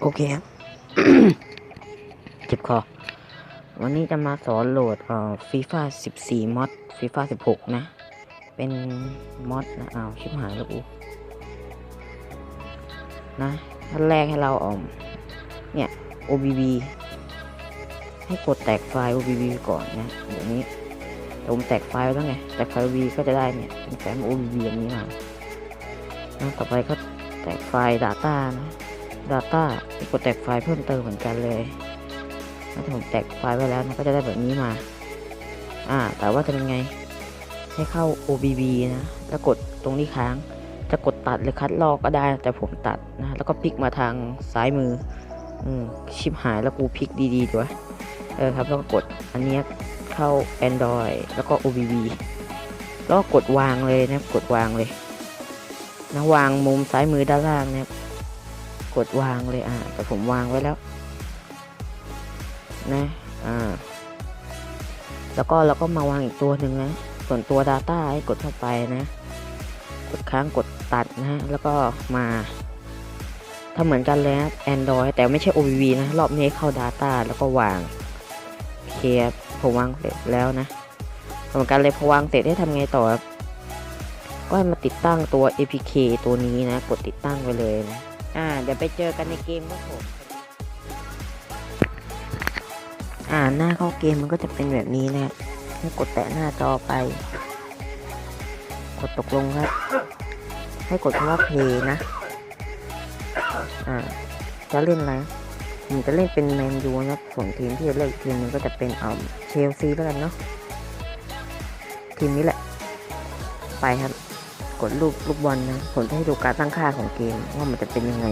โอเคครับเจ็บคอ วันนี้จะมาสอนโหลดเอ่อฟีฟ่า14มอดฟีฟ่า16นะ เป็นมอดนะเอาชิบหายแล้วกูนะขั้นแรกให้เราเออมเนี่ย OBB ให้กดแตกไฟล์ OBB ก่อนนะอย่างนี้แต่ผมแตกไฟล์แล้วไง แตกไฟล์ OBB ก็จะได้เนี่ยเป็นแฟ้ม OBB อย่างนี้มาต่อไปก็แตกไฟล์ Data นะ Data ไปกดแตกไฟล์เพิ่มเติมเหมือนกันเลยถ้าผมแตกไฟล์ไว้แล้วมันก็จะได้แบบนี้มา อ่า แต่ว่าจะเป็นไง ให้เข้า OBB นะ แล้วกดตรงนี้ค้าง จะกดตัดหรือคัดลอกก็ได้ แต่ผมตัดนะ แล้วก็พลิกมาทางซ้ายมือ อืม ชิบหายแล้วกูพลิกดีๆด้วยเออครับ แล้วก็กดอันนี้เข้า Android แล้วก็ OBB แล้วก็กดวางเลยนะ กดวางเลย นะ วางมุมซ้ายมือด้านล่างนะครับ กดวางเลยอ่าแต่ผมวางไว้แล้วนะอ่าแล้วก็เราก็มาวางอีกตัวหนึ่งนะ ส่วนตัว Data ให้กดเข้าไปนะ กดค้างกดตัดนะฮะแล้วก็มาทำเหมือนกันเลยนะ Android แต่ไม่ใช่ OBB นะ รอบนี้เข้า Data แล้วก็วางเคลียร์ผมวางเสร็จแล้วนะเหมือนกันเลยพอวางเสร็จให้ทำไงต่อครับก็ให้มาติดตั้งตัว APK ตัวนี้นะ กดติดตั้งไปเลยนะ อ่า เดี๋ยวไปเจอกันในเกมครับผมอ่าหน้าเข้าเกมมันก็จะเป็นแบบนี้นะให้กดแตะหน้าจอไป กดตกลงครับ ให้กดคำว่า play นะ อ่า จะเล่นอะไรผมจะเล่นเป็นแมนยูนะส่วนทีมที่จะเล่นทีมนึงก็จะเป็นเอ่อเชลซีแล้วกันเนาะทีมนี้แหละ ไปครับ กดรูปลูกบอลนะ ผมจะให้ดูการตั้งค่าของเกมว่ามันจะเป็นยังไง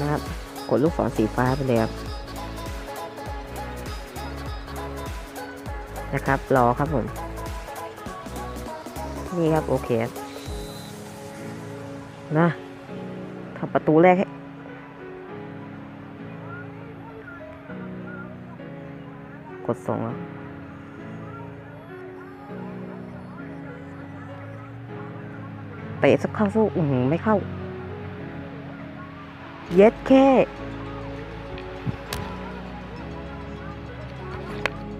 นะครับ กดลูกศรสีฟ้าไปเลยครับ นะครับ รอครับผม นี่ครับ โอเคนะทำประตูแรกให้กดส่งแล้ว เตะสักเข้าสู้อืไม่เข้า เย็ดแค่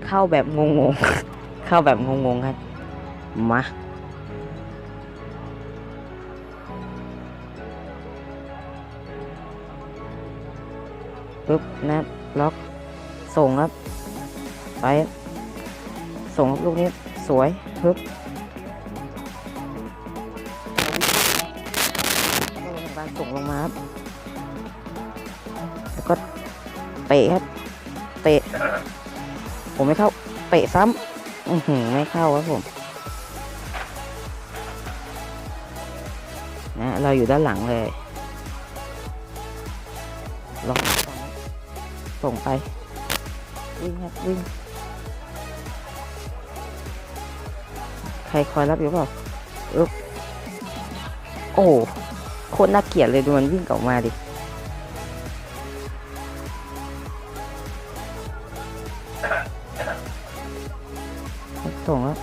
เข้าแบบงงๆ เข้าแบบงงๆครับ มาปึ๊บนะล็อก ส่งครับ ไป ส่งลูกนี้สวยปึ๊บ ส่งลงมาครับแล้วก็เตะครับ เตะ ผมไม่เข้า เตะซ้ำอือหือไม่เข้าครับผมนะเราอยู่ด้านหลังเลยลองส่งไป วิ่งครับวิ่ง ใครคอยรับอยู่เปล่าอึ๊บโอ้ โคตรน่าเกลียดเลยดูมันวิ่งออกมาดิส่งแล้ว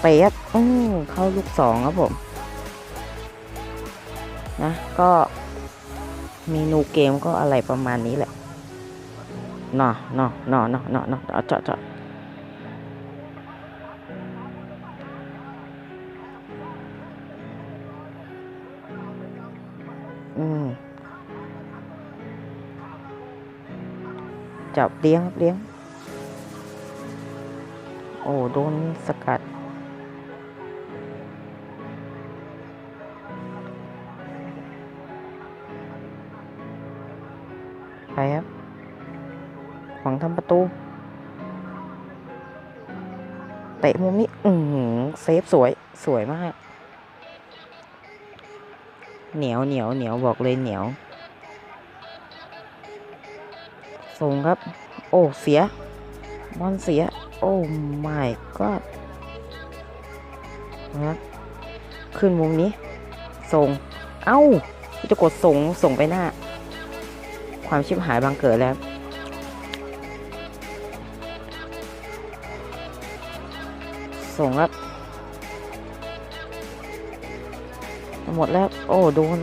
เป๊ะอือเข้าลูกสองครับผม นะก็เมนูเกมก็อะไรประมาณนี้แหละเนาะเนาะเนาะเนาะเนาะเนอเจาะเจาะ อืมจับเลี้ยงเลี้ยง โอ้ โดนสกัด ไปครับหวังทำประตู เตะมุมนี้ อือหือเซฟสวย สวยมาก เหนียวเหนียวเหนียวบอกเลยเหนียวส่งครับ โอ้เสียบอลเสีย โอ้ my god นะขึ้นมุมนี้ ส่ง เอ้าจะกดส่งส่งไปหน้า ความชิบหายบังเกิดแล้ว ส่งครับ หมดแล้ว โอ้ดูน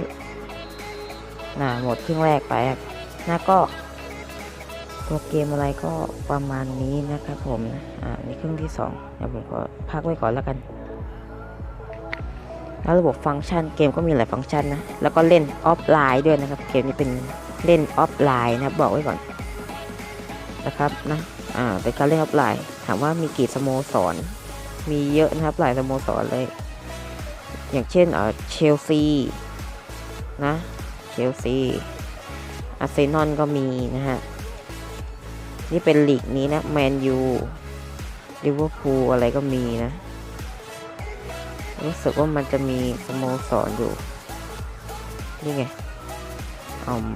น่ะหมดครึ่งแรกไปครับนะก็ ตัวเกมอะไรก็ประมาณนี้นะครับผมนะอ่านี่ครึ่งที่สองเดี๋ยวผมก็พักไว้ก่อนแล้วกัน แล้วระบบฟังก์ชันเกมก็มีหลายฟังก์ชันนะ แล้วก็เล่นออฟไลน์ด้วยนะครับ เกมนี้เป็นเล่นออฟไลน์นะบบอกไว้ก่อนนะครับนะอ่าเป็นการเล่นออฟไลน์ ถามว่ามีกี่สโมสร มีเยอะนะครับหลายสโมสรเลย อย่างเช่นเออเชลซีนะเชลซีอาร์เซนอลก็มีนะฮะ นี่เป็นลีกนี้นะแมนยูลิเวอร์พูลอะไรก็มีนะ รู้สึกว่ามันจะมีสโมสรอยู่ นี่ไงอืม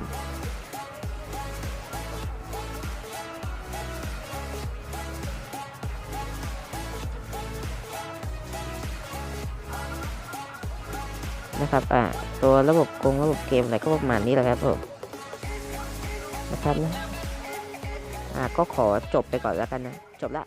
นะครับอ่าตัวระบบกงระบบเกมอะไรก็ประมาณนี้แหละครับผมนะครับนะอ่าก็ขอจบไปก่อนแล้วกันนะ จบละ